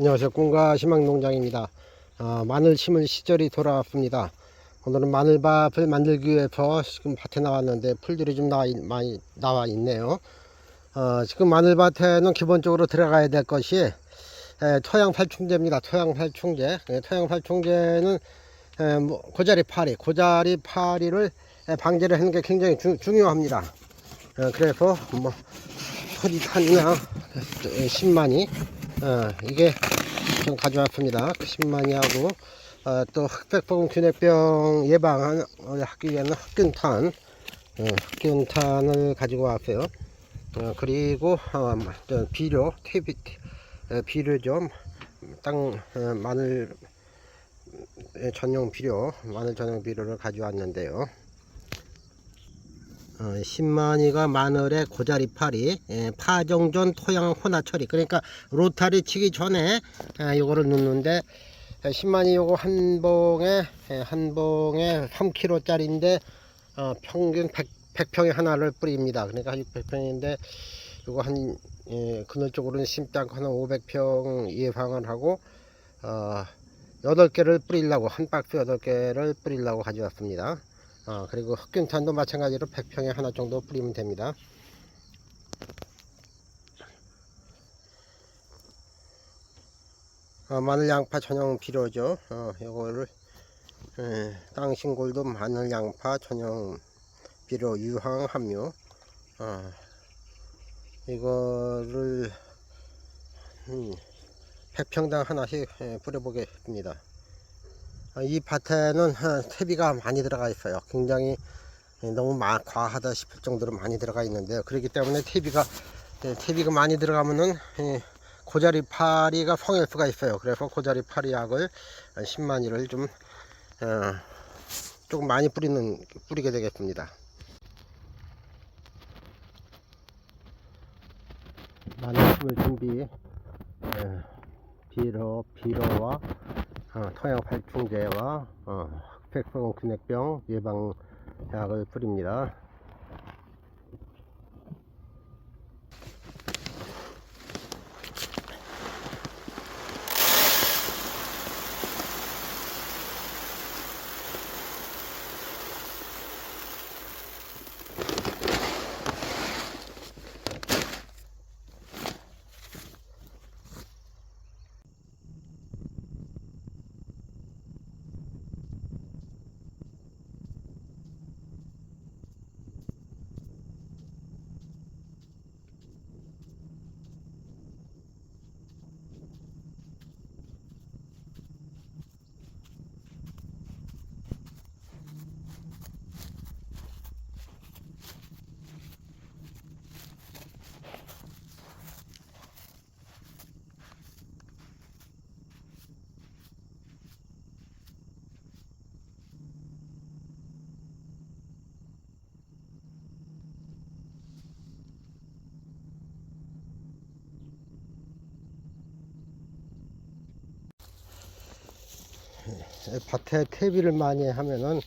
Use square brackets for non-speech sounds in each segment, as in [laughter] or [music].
안녕하세요. 꿈과 희망농장입니다. 어, 마늘 심을 시절이 돌아왔습니다. 오늘은 마늘밥을 만들기 위해서 지금 밭에 나왔는데 풀들이 좀 나와, 있- 많이 나와 있네요. 어, 지금 마늘밭에는 기본적으로 들어가야 될 것이 에, 토양 살충제입니다. 토양 살충제. 에, 토양 살충제는 에, 뭐, 고자리 파리, 고자리 파리를 에, 방제를 하는 게 굉장히 주- 중요합니다. 어, 그래서 뭐 토리탄이나 에, 신만이 어, 이게 좀 가져왔습니다. 그 10만이하고 어, 또 흑백보건 균핵병 예방하기 위해서는 흑균탄 어, 흑균탄을 가지고 왔어요. 어, 그리고 어, 저 비료 테이비 어, 비료 좀땅 어, 마늘 에, 전용 비료 마늘 전용 비료를 가져왔는데요. 어, 신만이가 마늘의 고자리 파리, 예, 파종전 토양 혼화 처리. 그러니까 로타리 치기 전에 예, 요거를 넣는데 예, 신만이 요거 한 봉에 예, 한 봉에 3kg짜리인데 어, 평균 100, 100 평에 하나를 뿌립니다. 그러니까 600평인데 요거 한 예, 그늘 쪽으로는 심지 않고 한 500평 예방을 하고 어, 8개를 뿌리려고 한 박스 8개를 뿌리려고 가져왔습니다. 어, 그리고 흑균탄도 마찬가지로 100평에 하나 정도 뿌리면 됩니다. 어, 마늘 양파 전용 비료죠. 어, 요거를 예, 땅 신골도 마늘 양파 전용 비료 유황 함유. 어, 이거를 음, 100평당 하나씩 예, 뿌려보겠습니다. 어, 이 밭에는 어, 퇴비가 많이 들어가 있어요. 굉장히 예, 너무 마, 과하다 싶을 정도로 많이 들어가 있는데요. 그렇기 때문에 퇴비가 예, 퇴비가 많이 들어가면은 예, 고자리 파리가 성일 수가 있어요. 그래서 고자리 파리 약을 10만이를 좀 어, 조금 많이 뿌리는 뿌리게 되겠습니다. 마늘 심을 준비 예, 비료 비료와 어, 토양 살충제와 어, 흑백성 균핵병 예방약을 뿌립니다. 밭에 퇴비를 많이 하면은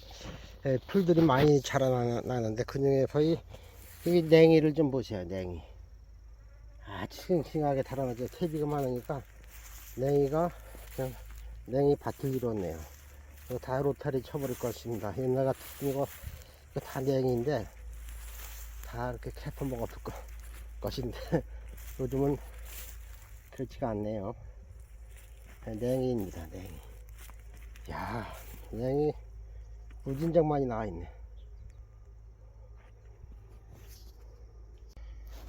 에, 풀들이 많이 자라나는데 그 중에서 이, 이 냉이를 좀 보세요 냉이. 아주 싱싱하게 자라나죠. 퇴비가 많으니까 냉이가 그냥 냉이 밭을 이뤘네요. 이거 다 로타리 쳐버릴 것입니다. 옛날 같은 이거 이거 다 냉이인데 다 이렇게 캐퍼 먹었을 거, 것인데 [laughs] 요즘은 그렇지가 않네요. 네, 냉이입니다 냉이 야, 냉이 무진장 많이 나와 있네.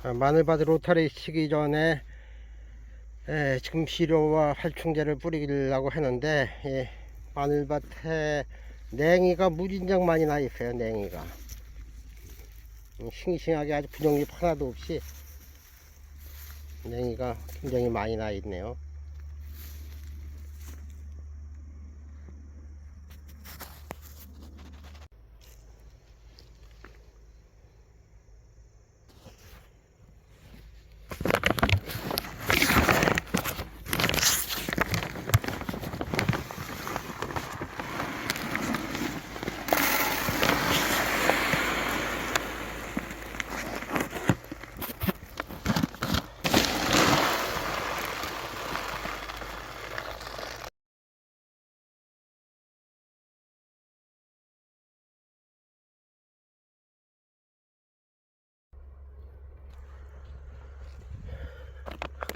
아, 마늘밭을 로타리 치기 전에 에, 지금 비료와 활충제를 뿌리려고 했는데 예, 마늘밭에 냉이가 무진장 많이 나 있어요. 냉이가 음, 싱싱하게 아주 부정잎 하나도 없이 냉이가 굉장히 많이 나 있네요.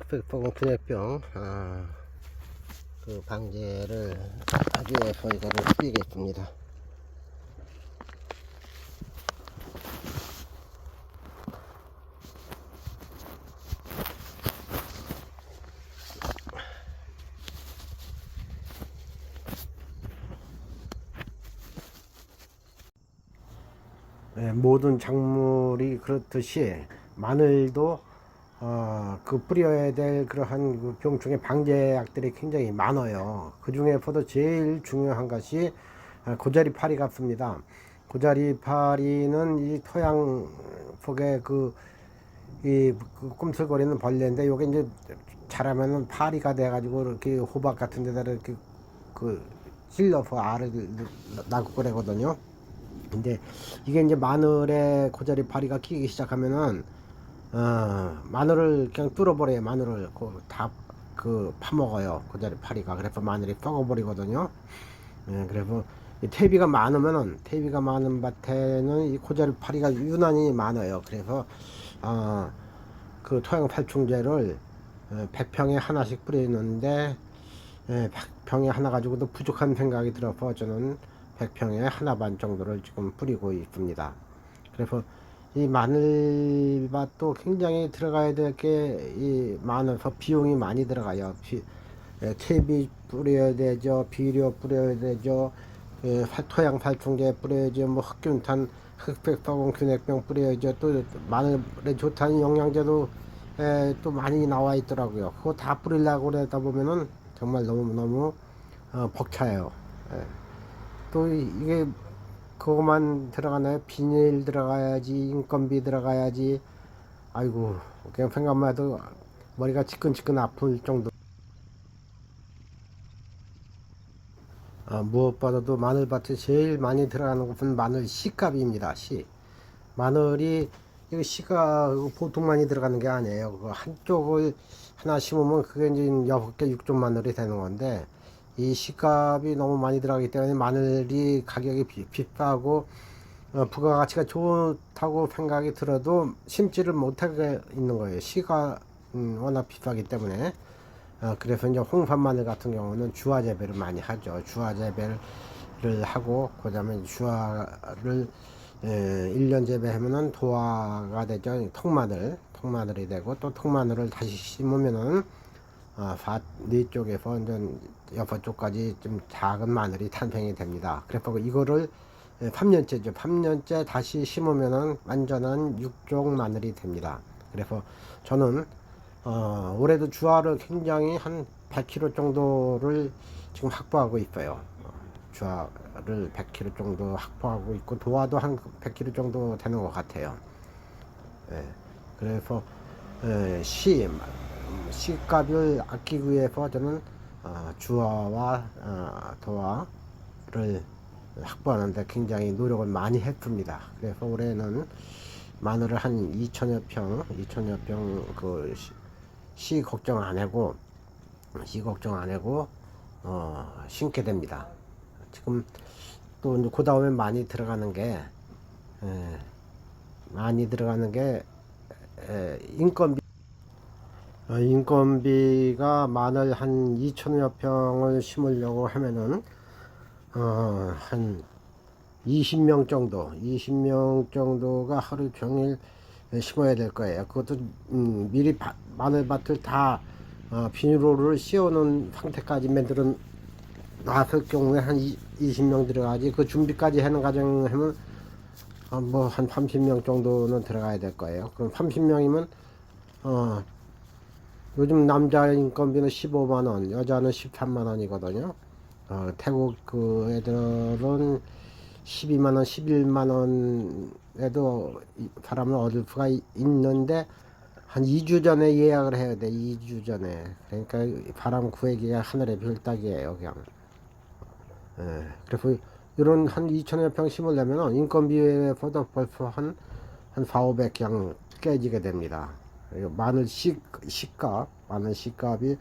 백보건 분해병 아, 그 방제를 하기 위해서 이거를 뿌리겠습니다. 예, 모든 작물이 그렇듯이 마늘도 어, 그 뿌려야 될 그러한 그 병충해 방제약들이 굉장히 많아요. 그 중에서도 제일 중요한 것이 어, 고자리 파리 같습니다. 고자리 파리는 이 토양 속에 그, 이, 그 꿈틀거리는 벌레인데 요게 이제 자라면은 파리가 돼가지고 이렇게 호박 같은 데다 이렇게 그 찔러서 알을 낳고 그러거든요. 근데 이게 이제 마늘에 고자리 파리가 끼기 시작하면은 어, 마늘을 그냥 뚫어버려요. 마늘을 그 다그 파먹어요. 고자리 파리가 그래서 마늘이 썩어버리거든요. 예, 그래서 이 퇴비가 많으면은 퇴비가 많은 밭에는 이 고자리 파리가 유난히 많아요. 그래서 어, 그 토양 살충제를 어, 100평에 하나씩 뿌리는데 예, 100평에 하나 가지고도 부족한 생각이 들어서 저는 100평에 하나 반 정도를 지금 뿌리고 있습니다. 그래서 이 마늘밭도 굉장히 들어가야 될 게 이 많아서 비용이 많이 들어가요. 비, 예, 퇴비 뿌려야 되죠. 비료 뿌려야 되죠. 예, 사- 토양 살충제 뿌려야죠. 뭐 흑균탄, 흑백사공 균핵병 뿌려야죠. 또 마늘에 좋다는 영양제도 예, 또 많이 나와 있더라고요. 그거 다 뿌리려고 그러다 보면은 정말 너무너무 어, 벅차요. 예. 또 이- 이게 그거만 들어가나요? 비닐 들어가야지, 인건비 들어가야지. 아이고, 그냥 생각만 해도 머리가 지끈지끈 아플 정도. 아, 무엇보다도 마늘밭에 제일 많이 들어가는 것은 마늘 씨값입니다. 씨. 마늘이 이거 씨가 보통 많이 들어가는 게 아니에요. 그 한쪽을 하나 심으면 그게 이제 여섯 개, 육종 마늘이 되는 건데 이 씨값이 너무 많이 들어가기 때문에 마늘이 가격이 비, 비싸고 어, 부가가치가 좋다고 생각이 들어도 심지를 못하게 있는 거예요. 씨가 음, 워낙 비싸기 때문에 어, 그래서 이제 홍산 마늘 같은 경우는 주화 재배를 많이 하죠. 주화 재배를 하고 그다음에 주화를 에, 1년 재배하면은 도화가 되죠. 통마늘, 통마늘이 되고 또 통마늘을 다시 심으면은 어, 밭네 쪽에서 이제 여섯 쪽까지 좀 작은 마늘이 탄생이 됩니다. 그래서 이거를 3년째죠. 3년째 다시 심으면은 완전한 육종 마늘이 됩니다. 그래서 저는 어, 올해도 주화를 굉장히 한 100kg 정도를 지금 확보하고 있어요. 어, 주화를 100kg 정도 확보하고 있고 도화도 한 100kg 정도 되는 것 같아요. 예, 그래서 예, 시 음, 시값을 아끼기 위해서 저는 어, 주화와 어, 도화를 확보하는데 굉장히 노력을 많이 했습니다. 그래서 올해는 마늘을 한 2천여 평, 2천여 평그 씨 걱정 안 하고 씨 걱정 안 하고 어, 심게 됩니다. 지금 또 이제 그 다음에 많이 들어가는 게 에, 많이 들어가는 게 에, 인건비 어, 인건비가 마늘 한 2천여 평을 심으려고 하면은 어, 한 20명 정도, 20명 정도가 하루 종일 심어야 될 거예요. 그것도 음, 미리 바, 마늘밭을 다 어, 비닐로를 씌워놓은 상태까지 만들어 놨을 경우에 한 20명 들어가지 그 준비까지 하는 과정 하면 어, 뭐한 30명 정도는 들어가야 될 거예요. 그럼 30명이면 어, 요즘 남자 인건비는 15만 원, 여자는 13만 원이거든요. 어, 태국 그 애들은 12만 원, 11만 원에도 이 사람을 얻을 수가 이- 있는데 한 2주 전에 예약을 해야 돼. 2주 전에. 그러니까 바람 구하기가 하늘의 별따기예요, 그냥. 예. 그래서 이런 한 2천여 평 심으려면 인건비보다 벌써 한, 한 4, 500 그냥 깨지게 됩니다. 마늘 씨, 씨값, 마늘 씨값이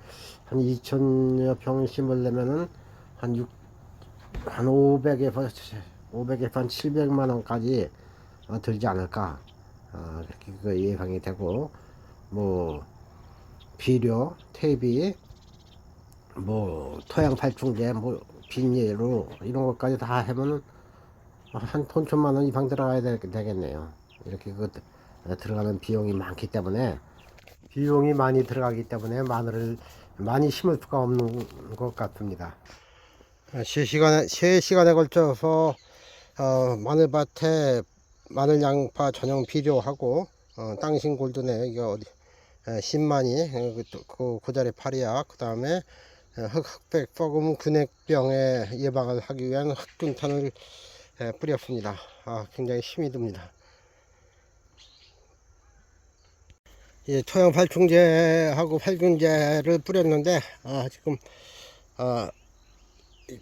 한 2천여 평 심으려면은 한 6, 한 500에서 500에서 한 700만 원까지 어, 들지 않을까 어, 이렇게 그 예상이 되고 뭐 비료, 퇴비, 뭐 토양 살충제, 뭐 비닐로 이런 것까지 다 하면 한 돈 천만 원 이상 들어가야 되, 되겠네요. 이렇게 그 들어가는 비용이 많기 때문에 비용이 많이 들어가기 때문에 마늘을 많이 심을 수가 없는 것 같습니다. 세 시간에 세 시간에 걸쳐서 어, 마늘밭에 마늘 양파 전용 비료하고 어, 땅신 골든에 이게 어디 에, 10만이 에, 그, 또 그, 그 자리 파리약 그 다음에 흑흑백 썩음 근액병에 예방을 하기 위한 흑균탄을 에, 뿌렸습니다. 아, 굉장히 힘이 듭니다. 예, 토양 발충제하고 살균제를 뿌렸는데 아, 지금 아, 이-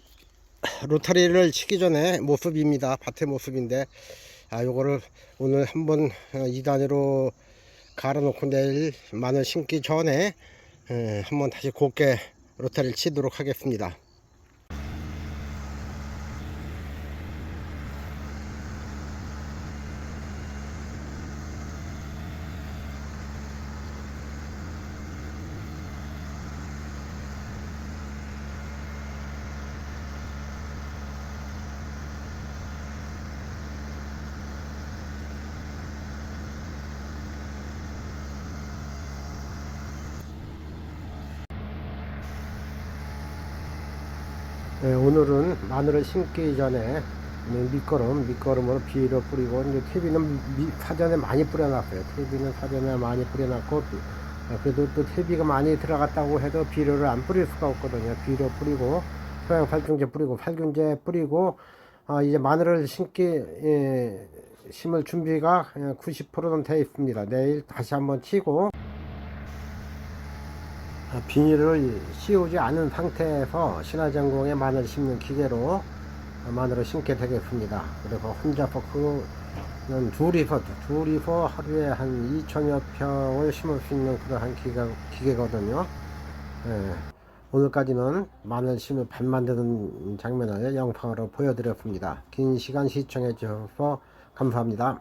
로타리를 치기 전에 모습입니다. 밭의 모습인데 아, 요거를 오늘 한번 어, 2단으로 갈아놓고 내일 마늘 심기 전에 에, 한번 다시 곱게 로타리를 치도록 하겠습니다. 네, 오늘은 마늘을 심기 전에 밑거름, 밑거름으로 비료 뿌리고 이제 퇴비는 미- 사전에 많이 뿌려놨어요. 퇴비는 사전에 많이 뿌려놨고 어, 그래도 또 퇴비가 많이 들어갔다고 해도 비료를 안 뿌릴 수가 없거든요. 비료 뿌리고 토양 살균제 뿌리고 살균제 뿌리고 아, 이제 마늘을 심기 예, 심을 준비가 90%는 되어 있습니다. 내일 다시 한번 치고 아, 비닐을 씌우지 않은 상태에서 신화전공에 마늘 심는 기계로 마늘을 심게 되겠습니다. 그리고 혼자서 그는 둘이서 둘이서 하루에 한 2천여 평을 심을 수 있는 그러한 기계, 기계거든요. 예, 오늘까지는 마늘 심을 밭 만드는 장면을 영상으로 보여드렸습니다. 긴 시간 시청해 주셔서 감사합니다.